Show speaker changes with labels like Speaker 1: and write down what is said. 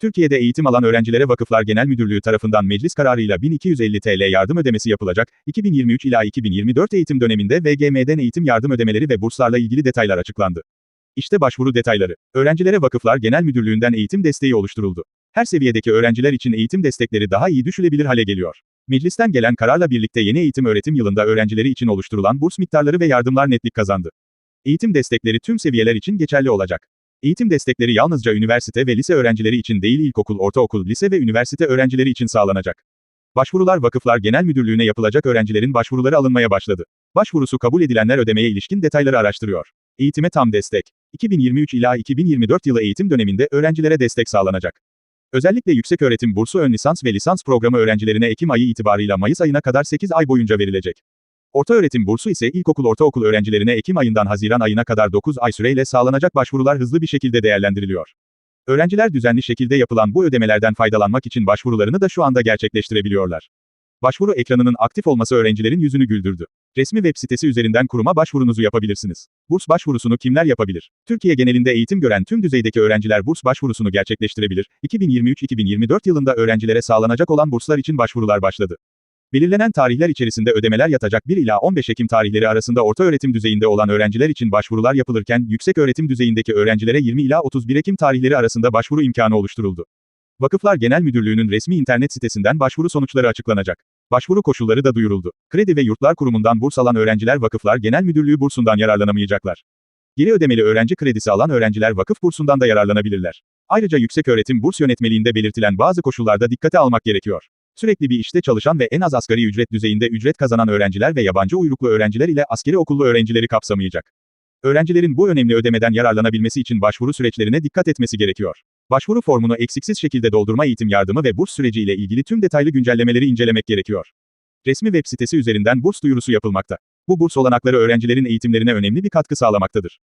Speaker 1: Türkiye'de eğitim alan öğrencilere Vakıflar Genel Müdürlüğü tarafından meclis kararıyla 1250 TL yardım ödemesi yapılacak. 2023 ila 2024 eğitim döneminde VGM'den eğitim yardım ödemeleri ve burslarla ilgili detaylar açıklandı. İşte başvuru detayları. Öğrencilere Vakıflar Genel Müdürlüğü'nden eğitim desteği oluşturuldu. Her seviyedeki öğrenciler için eğitim destekleri daha iyi düşülebilir hale geliyor. Meclisten gelen kararla birlikte yeni eğitim öğretim yılında öğrencileri için oluşturulan burs miktarları ve yardımlar netlik kazandı. Eğitim destekleri tüm seviyeler için geçerli olacak. Eğitim destekleri yalnızca üniversite ve lise öğrencileri için değil ilkokul, ortaokul, lise ve üniversite öğrencileri için sağlanacak. Başvurular Vakıflar Genel Müdürlüğü'ne yapılacak öğrencilerin başvuruları alınmaya başladı. Başvurusu kabul edilenler ödemeye ilişkin detayları araştırıyor. Eğitime tam destek. 2023 ila 2024 yılı eğitim döneminde öğrencilere destek sağlanacak. Özellikle yükseköğretim bursu ön lisans ve lisans programı öğrencilerine Ekim ayı itibarıyla Mayıs ayına kadar 8 ay boyunca verilecek. Ortaöğretim bursu ise ilkokul ortaokul öğrencilerine Ekim ayından Haziran ayına kadar 9 ay süreyle sağlanacak başvurular hızlı bir şekilde değerlendiriliyor. Öğrenciler düzenli şekilde yapılan bu ödemelerden faydalanmak için başvurularını da şu anda gerçekleştirebiliyorlar. Başvuru ekranının aktif olması öğrencilerin yüzünü güldürdü. Resmi web sitesi üzerinden kuruma başvurunuzu yapabilirsiniz. Burs başvurusunu kimler yapabilir? Türkiye genelinde eğitim gören tüm düzeydeki öğrenciler burs başvurusunu gerçekleştirebilir. 2023-2024 yılında öğrencilere sağlanacak olan burslar için başvurular başladı. Belirlenen tarihler içerisinde ödemeler yatacak 1 ila 15 Ekim tarihleri arasında orta öğretim düzeyinde olan öğrenciler için başvurular yapılırken yüksek öğretim düzeyindeki öğrencilere 20 ila 31 Ekim tarihleri arasında başvuru imkanı oluşturuldu. Vakıflar Genel Müdürlüğü'nün resmi internet sitesinden başvuru sonuçları açıklanacak. Başvuru koşulları da duyuruldu. Kredi ve Yurtlar Kurumu'ndan burs alan öğrenciler Vakıflar Genel Müdürlüğü bursundan yararlanamayacaklar. Geri ödemeli öğrenci kredisi alan öğrenciler vakıf bursundan da yararlanabilirler. Ayrıca Yükseköğretim Burs Yönetmeliğinde belirtilen bazı koşullarda dikkate almak gerekiyor. Sürekli bir işte çalışan ve en az asgari ücret düzeyinde ücret kazanan öğrenciler ve yabancı uyruklu öğrenciler ile askeri okullu öğrencileri kapsamayacak. Öğrencilerin bu önemli ödemeden yararlanabilmesi için başvuru süreçlerine dikkat etmesi gerekiyor. Başvuru formunu eksiksiz şekilde doldurma eğitim yardımı ve burs süreci ile ilgili tüm detaylı güncellemeleri incelemek gerekiyor. Resmi web sitesi üzerinden burs duyurusu yapılmakta. Bu burs olanakları öğrencilerin eğitimlerine önemli bir katkı sağlamaktadır.